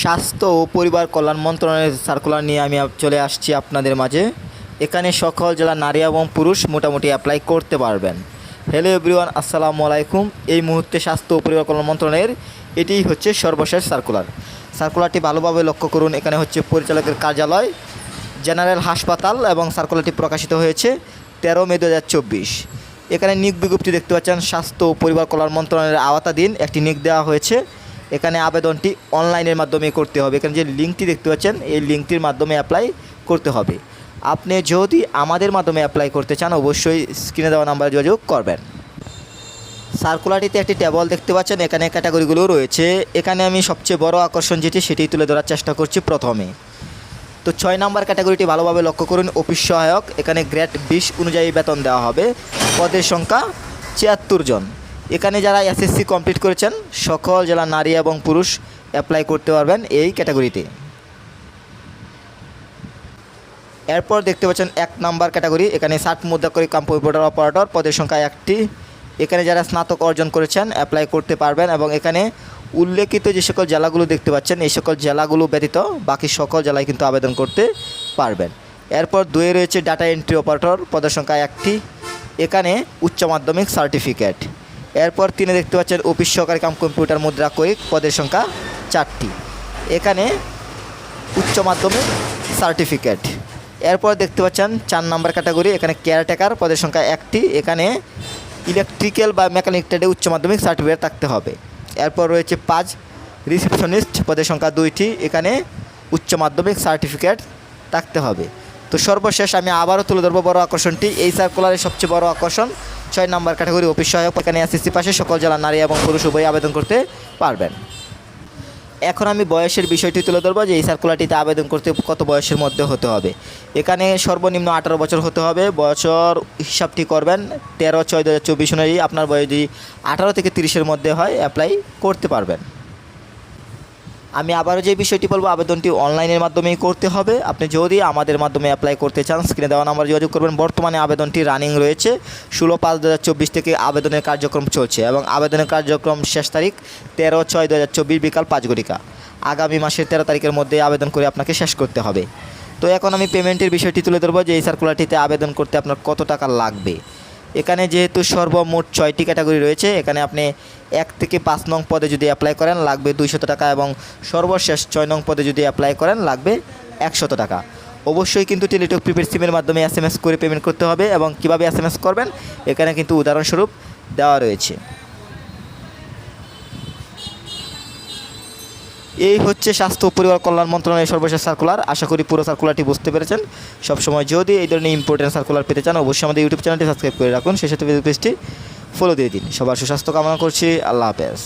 স্বাস্থ্য ও পরিবার কল্যাণ মন্ত্রণালয়ের সার্কুলার নিয়ে আমি চলে আসছি আপনাদের মাঝে। এখানে সকল জেলা নারী এবং পুরুষ মোটামুটি অ্যাপ্লাই করতে পারবেন। হ্যালো এভরিওয়ান আসসালামু আলাইকুম। এই মুহূর্তে স্বাস্থ্য ও পরিবার কল্যাণ মন্ত্রণালয়ের এটিই হচ্ছে সর্বশেষ সার্কুলার সার্কুলারটি ভালোভাবে লক্ষ্য করুন। এখানে হচ্ছে পরিচালকের কার্যালয়, জেনারেল হাসপাতাল এবং সার্কুলারটি প্রকাশিত হয়েছে তেরো মে দু হাজার চব্বিশ। এখানে নিক বিজ্ঞপ্তি দেখতে পাচ্ছেন, স্বাস্থ্য ও পরিবার কল্যাণ মন্ত্রণালয়ের আওতাধীন একটি নিক দেওয়া হয়েছে। এখানে আবেদনটি অনলাইনের মাধ্যমে করতে হবে। এখানে যে লিঙ্কটি দেখতে পাচ্ছেন, এই লিঙ্কটির মাধ্যমে অ্যাপ্লাই করতে হবে। আপনি যদি আমাদের মাধ্যমে অ্যাপ্লাই করতে চান, অবশ্যই স্ক্রিনে দেওয়া নাম্বারে যোগাযোগ করবেন। সার্কুলারটিতে একটি টেবল দেখতে পাচ্ছেন, এখানে ক্যাটাগরিগুলো রয়েছে। এখানে আমি সবচেয়ে বড় আকর্ষণ যেটি, সেটি তুলে ধরার চেষ্টা করছি প্রথমে। তো ছয় নাম্বার ক্যাটাগরিটি ভালোভাবে লক্ষ্য করুন অফিস সহায়ক। এখানে গ্রেড বিশ অনুযায়ী বেতন দেওয়া হবে। পদের সংখ্যা ছিয়াত্তর জন। এখানে যারা এসএসসি কমপ্লিট করেছেন, সকল জেলা নারী এবং পুরুষ অ্যাপ্লাই করতে পারবেন এই ক্যাটাগরিতে এরপর দেখতে পাচ্ছেন এক নাম্বার ক্যাটাগরি এখানে ষাট মুদ্রা করে কম্পিউটার অপারেটর পদের সংখ্যা একটি। এখানে যারা স্নাতক অর্জন করেছেন অ্যাপ্লাই করতে পারবেন এবং এখানে উল্লেখিত যে সকল জেলাগুলো দেখতে পাচ্ছেন, এই সকল জেলাগুলো ব্যতীত বাকি সকল জেলায় কিন্তু আবেদন করতে পারবেন। এরপর দুয়ে রয়েছে ডাটা এন্ট্রি অপারেটর পদের সংখ্যা একটি। এখানে উচ্চ মাধ্যমিক সার্টিফিকেট এরপর তিনি দেখতে পাচ্ছেন অফিস সহকারী কাম কম্পিউটার মুদ্রা করিক পদের সংখ্যা চারটি। এখানে উচ্চ মাধ্যমিক সার্টিফিকেট। এরপর দেখতে পাচ্ছেন চার নাম্বার ক্যাটাগরি, এখানে কেয়ারটেকার পদের সংখ্যা একটি, এখানে ইলেকট্রিক্যাল বা মেকানিক ট্রেডে উচ্চ মাধ্যমিক সার্টিফিকেট থাকতে হবে। এরপর রয়েছে পাঁচ রিসেপশনিস্ট পদের সংখ্যা দুইটি, এখানে উচ্চ মাধ্যমিক সার্টিফিকেট থাকতে হবে। তো সর্বশেষ আমি আবারও তুলে ধরবো বড় আকর্ষণটি। এই সার্কুলারের সবচেয়ে বড় আকর্ষণ ছয় নম্বর ক্যাটাগরি অফিস সহায়ক এখানে এসএসসি পাশে সকল জেলা নারী এবং পুরুষ উভয় আবেদন করতে পারবেন। এখন আমি বয়সের বিষয়টি তুলে ধরবো যে এই সার্কুলারটিতে আবেদন করতে কত বয়সের মধ্যে হতে হবে। এখানে সর্বনিম্ন আঠারো বছর হতে হবে। বছর হিসাবটি করবেন তেরো ছয় দু হাজার চব্বিশ অনুযায়ী আপনার বয়স যদি আঠারো থেকে তিরিশের মধ্যে হয় অ্যাপ্লাই করতে পারবেন। আমি আবারও যে বিষয়টি বলব, আবেদনটি অনলাইনের মাধ্যমেই করতে হবে। আপনি যদি আমাদের মাধ্যমে অ্যাপ্লাই করতে চান স্ক্রিনে দেওয়া নাম্বার যোগাযোগ করবেন। বর্তমানে আবেদনটি রানিং রয়েছে। ষোলো পাঁচ দু থেকে আবেদনের কার্যক্রম চলছে এবং আবেদনের কার্যক্রম শেষ তারিখ তেরো ছয় দু বিকাল পাঁচ ঘটিকা। আগামী মাসের তেরো তারিখের মধ্যে আবেদন করে আপনাকে শেষ করতে হবে। তো এখন আমি পেমেন্টের বিষয়টি তুলে ধরবো যে এই সার্কুলারটিতে আবেদন করতে আপনার কত টাকা লাগবে। এখানে যেহেতু সর্বমোট ছয়টি ক্যাটাগরি রয়েছে, এখানে আপনি এক থেকে পাঁচ নং পদে যদি অ্যাপ্লাই করেন, লাগবে দুইশত টাকা এবং সর্বশেষ ছয় নং পদে যদি অ্যাপ্লাই করেন, লাগবে একশত টাকা। অবশ্যই কিন্তু টেলিটক প্রিপেড সিমের মাধ্যমে এস করে পেমেন্ট করতে হবে এবং কীভাবে এস করবেন, এখানে কিন্তু উদাহরণস্বরূপ দেওয়া রয়েছে। এই হচ্ছে স্বাস্থ্য পরিবার কল্যাণ মন্ত্রণালয়ের সর্বশেষ সার্কুলার আশা করি পুরো সার্কুলারটি বুঝতে পেরেছেন। সবসময় যদি এই ধরনের ইম্পর্টেন্ট সার্কুলার পেতে চান, অবশ্যই আমাদের ইউটিউব চ্যানেলটি সাবস্ক্রাইব করে রাখুন। সেই সাথে ফেসবুক পেজটি ফলো দিয়ে দিন। সবার সুস্বাস্থ্য কামনা করছি। আল্লাহ হাফেজ।